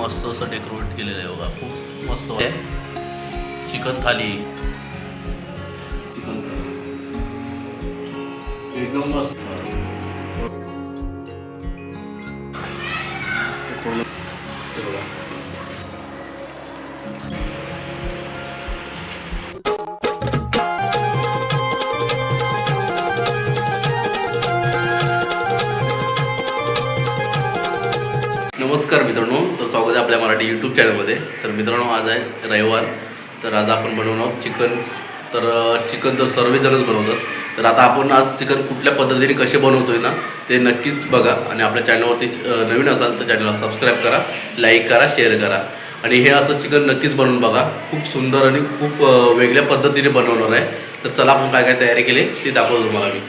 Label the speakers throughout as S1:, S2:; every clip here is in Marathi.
S1: मस्त असं डेकोरेट केलेलं आहे बघा. खूप मस्त आहे चिकन थाली. चिकन एकदम मस्त. बघा. नमस्कार मित्रांनो तर स्वागत आहे आपल्या मराठी यूट्यूब चॅनलमध्ये तर मित्रांनो आज आहे रविवार. तर आज आपण बनवणार आहोत चिकन. तर चिकन तर सर्वजणच बनवतात. तर आता आपण आज चिकन कुठल्या पद्धतीने कसे बनवतोय ना ते नक्कीच बघा. आणि आपल्या चॅनलवरती नवीन असाल तर चॅनलला सबस्क्राईब करा लाईक करा शेअर करा. आणि हे असं चिकन नक्कीच बनवून बघा. खूप सुंदर आणि खूप वेगळ्या पद्धतीने बनवणार आहे. तर चला आपण काय काय तयारी केली ती दाखवतो तुम्हाला मी.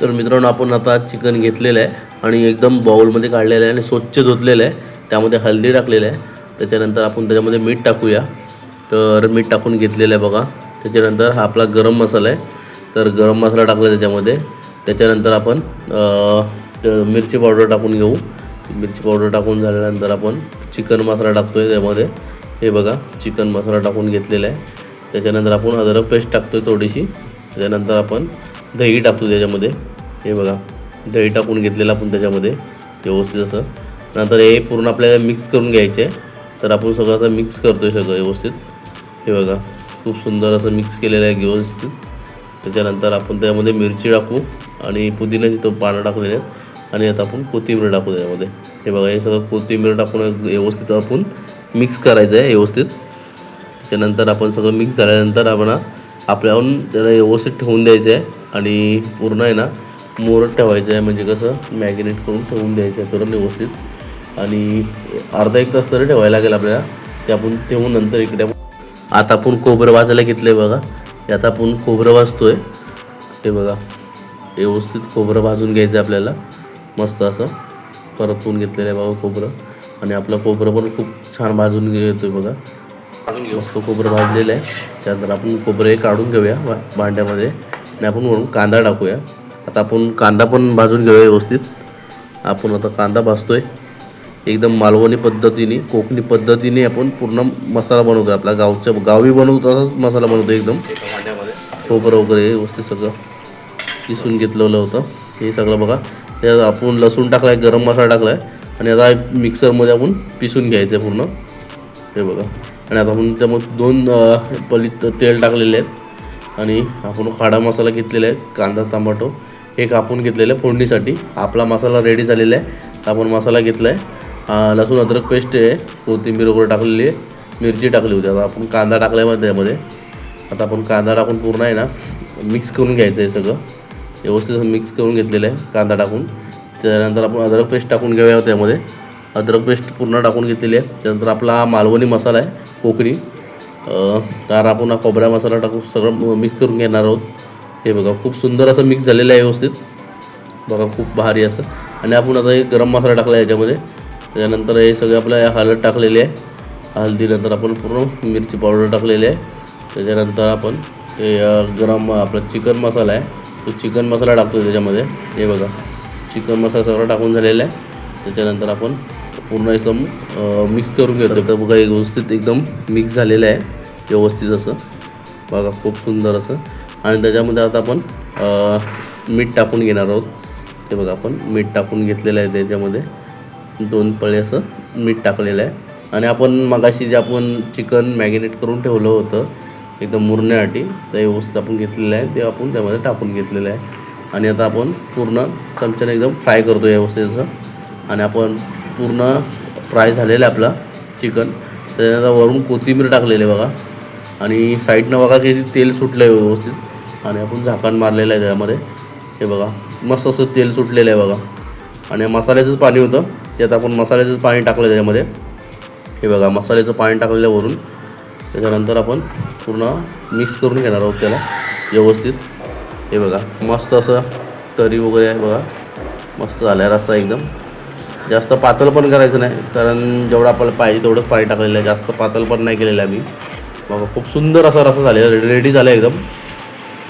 S1: तर मित्रांनो आपण आता चिकन घेतलेलं आहे. आणि एकदम बाउलमध्ये काढलेलं आहे आणि स्वच्छ धुतलेलं आहे. त्यामध्ये हल्दी टाकलेलं आहे. त्याच्यानंतर आपण त्याच्यामध्ये मीठ टाकूया. तर मीठ टाकून घेतलेलं आहे बघा. त्याच्यानंतर हा आपला गरम मसाला आहे. तर गरम मसाला टाकला त्याच्यामध्ये. त्याच्यानंतर आपण मिरची पावडर टाकून घेऊ. मिरची पावडर टाकून झाल्यानंतर आपण चिकन मसाला टाकतो आहे त्यामध्ये. हे बघा चिकन मसाला टाकून घेतलेला आहे. त्याच्यानंतर आपण अदरक पेस्ट टाकतो आहे थोडीशी. त्याच्यानंतर आपण दही टाकतो त्याच्यामध्ये. हे बघा. दही टाकून घेतलेलं आपण त्याच्यामध्ये व्यवस्थित असं. नंतर हे पूर्ण आपल्याला मिक्स करून घ्यायचे आहे. तर आपण सगळं असं मिक्स करतो आहे सगळं व्यवस्थित. हे बघा खूप सुंदर असं मिक्स केलेलं आहे व्यवस्थित. त्याच्यानंतर आपण त्यामध्ये मिरची टाकू आणि पुदिन्याची तो पानं टाकलेले आहेत. आणि आता आपण कोथिंबीर टाकू त्यामध्ये हे बघा हे सगळं कोथिंबीर टाकून व्यवस्थित आपण मिक्स करायचं आहे व्यवस्थित. त्याच्यानंतर आपण सगळं मिक्स झाल्यानंतर आपण आपल्याहून त्याला व्यवस्थित ठेवून द्यायचं आहे. आणि पूर्ण आहे ना मोरत ठेवायचं आहे म्हणजे कसं मॅगिनेट करून ठेवून द्यायचं आहे करून व्यवस्थित. आणि अर्धा एक तास तरी ठेवायला लागेल आपल्याला. ते आपण ठेवून नंतर इकडे आता आपण खोबरं वाजायला घेतलं आहे बघा. ते आता आपण खोबरं आहे ते बघा. व्यवस्थित खोबरं भाजून घ्यायचं आहे आपल्याला. मस्त असं. परतून घेतलेलं आहे बाबा खोबरं. आणि आपलं खोबरं पण खूप छान भाजून घेतोय बघा. मस्त खोबरं भाजलेलं आहे. त्यानंतर आपण खोबरं हे काढून घेऊया भांड्यामध्ये. आणि आपण वरून कांदा टाकूया. आता आपण कांदा पण भाजून घेऊया व्यवस्थित. आपण आता कांदा भाजतोय. एकदम मालवणी पद्धतीने कोकणी पद्धतीने आपण पूर्ण मसाला बनवतो आपला गावच्या गावी बनवतो तसाच मसाला बनवतो एकदम. खोबरं वगैरे व्यवस्थित सगळं किसून घेतलेलं होतं. हे सगळं बघा. त्यात आपण लसूण टाकला आहे गरम मसाला टाकला आहे आणि आता मिक्सरमध्ये आपण पिसून घ्यायचं आहे पूर्ण. हे बघा. आणि आता आपण त्यामध्ये दोन पलीत तेल टाकलेले आहेत. आणि आपण खाडा मसाला घेतलेला आहे. कांदा टमाटो. हे कापून घेतलेलं आहे फोडणीसाठी. आपला मसाला रेडी झालेला आहे. आपण मसाला घेतला आहे लसूण अद्रक पेस्ट आहे. कोथिंबीर वगैरे टाकलेली आहे. मिरची टाकली होती. आता आपण कांदा टाकला आहे त्यामध्ये. आता आपण कांदा टाकून पूर्ण आहे ना मिक्स करून घ्यायचं आहे सगळं. व्यवस्थित मिक्स करून घेतलेलं आहे कांदा टाकून. त्यानंतर आपण अद्रक पेस्ट टाकून घेऊया त्यामध्ये. अद्रक पेस्ट पूर्ण टाकून घेतलेली आहे. त्यानंतर आपला मालवणी मसाला आहे कोकणी. तर आपण हा खोबरा मसाला टाकून सगळं मिक्स करून घेणार आहोत. हे बघा खूप सुंदर असं मिक्स झालेलं आहे व्यवस्थित. बघा खूप भारी असं. आणि आपण आता एक गरम मसाला टाकला आहे याच्यामध्ये. त्याच्यानंतर हे सगळे आपल्या हळद टाकलेली आहे. हळदीनंतर आपण पूर्ण मिरची पावडर टाकलेली आहे. त्याच्यानंतर आपण ते गरम आपला चिकन मसाला आहे. तो चिकन मसाला टाकतो त्याच्यामध्ये. हे बघा चिकन मसाला सगळा टाकून झालेला आहे. त्याच्यानंतर आपण पूर्ण एकदम मिक्स करून घेतो तर बघा व्यवस्थित एकदम मिक्स झालेलं आहे. व्यवस्थित असं. बघा खूप सुंदर असं. आणि त्याच्यामध्ये आता आपण मीठ टाकून घेणार आहोत. ते बघा आपण मीठ टाकून घेतलेलं आहे त्याच्यामध्ये. दोन पळे असं मीठ टाकलेलं आहे. आणि आपण मगाशी जे आपण चिकन मॅगिनेट करून ठेवलं होतं एकदम मुरण्यासाठी ते व्यवस्थित आपण घेतलेलं आहे. ते आपण त्यामध्ये टाकून घेतलेलं आहे. आणि आता आपण पूर्ण चमच्याने एकदम फ्राय करतो व्यवस्थित असं. आणि आपण पूर्ण फ्राय झालेलं आहे आपला चिकन. त्याच्यानंतर वरून कोथिंबीर टाकलेली आहे बघा. आणि साईडनं बघा किती तेल सुटलं आहे व्यवस्थित. आणि आपण झाकण मारलेलं आहे त्यामध्ये. हे बघा मस्त असं तेल सुटलेलं आहे बघा. आणि मसाल्याचंच पाणी होतं. त्यात आपण मसाल्याचंच पाणी टाकलं त्याच्यामध्ये. हे बघा मसाल्याचं पाणी टाकलेलं वरून. त्याच्यानंतर आपण पूर्ण मिक्स करून घेणार आहोत त्याला व्यवस्थित. हे बघा मस्त असं तरी वगैरे आहे बघा. मस्त झालं आहे रस्सा एकदम. जास्त पातळ पण करायचं नाही कारण जेवढं आपल्याला पाहिजे तेवढंच पाणी टाकलेलं आहे. जास्त पातळ पण नाही केलेलं आहे आम्ही. बघा खूप सुंदर असा रस्सा झालेला रेडी रेडी झाला आहे एकदम.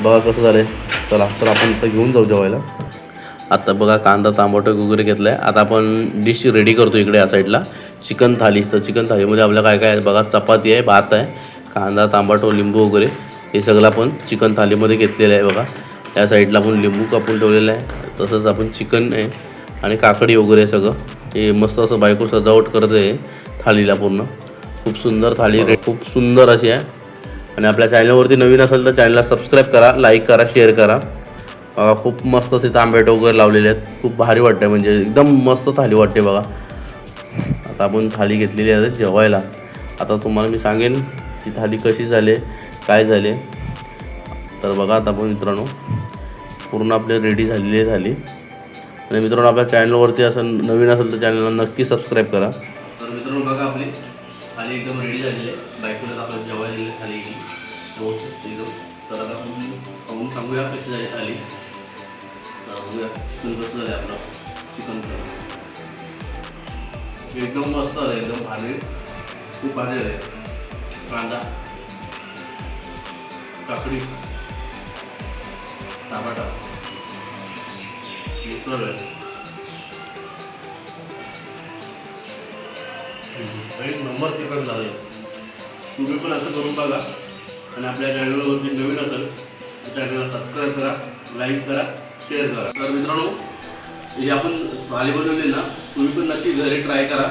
S1: बघा कसं झालं आहे चला तर आपण इथं घेऊन जाऊ जेवायला. आता बघा कांदा तांबट वगैरे घेतला आहे आता आपण डिश रेडी करतो इकडे या साईडला चिकन थाली तर चिकन थालीमध्ये आपल्या काय काय आहे? बघा चपाती आहे भात आहे कांदा तांबाटो लिंबू वगैरे. हे सगळं आपण चिकन थालीमध्ये घेतलेलं आहे बघा. या साईडला आपण लिंबू कापून ठेवलेलं आहे. तसंच आपण चिकन आहे आणि काकडी वगैरे आहे सगळं. हे मस्त असं बायको सजावट करते आहे थालीला पूर्ण. खूप सुंदर थाली खूप सुंदर अशी आहे. आणि आपल्या चॅनलवरती नवीन असेल तर चॅनलला सबस्क्राईब करा लाईक करा शेअर करा. खूप मस्त असे तांबेट वगैरे लावलेले आहेत. खूप भारी वाटते म्हणजे एकदम मस्त थाली वाटते बघा. आता आपण थाली घेतलेली आहे जेवायला. आता तुम्हाला मी सांगेन ती थाली कशी झाली काय झाले. तर बघा आता आपण मित्रांनो पूर्ण आपली रेडी झालेली आहे थाली. आणि मित्रांनो आपल्या चॅनलवरती असं नवीन असेल तर चॅनलला नक्की सबस्क्राईब करा. तर मित्रांनो बघा आपली थाली एकदम रेडी झालेली आहे. बायकोला व्यवस्थित तर आता आपण पाहून सांगूया कशी झाली थाली तर बघूया चिकन कसं झालं आपलं चिकन एकदम मस्त झालं एकदम भारी खूप भारी झाले कांदा काकडी टमाटा एक नंबर चिकन झालं तुम्ही पण असं करून बघा आणि आपल्या चॅनलवरती नवीन असेल तर चॅनलला सबस्क्राईब करा लाईक करा शेअर करा. तर मित्रांनो हे आपण थाली बनवली ना तुम्ही पण नक्की घरी ट्राय करा.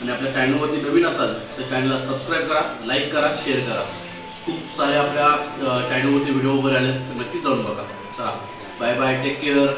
S1: आणि आपल्या चॅनलवरती नवीन असाल तर चॅनलला सबस्क्राईब करा लाईक करा शेअर करा. खूप सारे आपल्या चॅनलवरती व्हिडिओ वगैरे आले तर नक्की जाऊन बघा. चला. Bye bye take care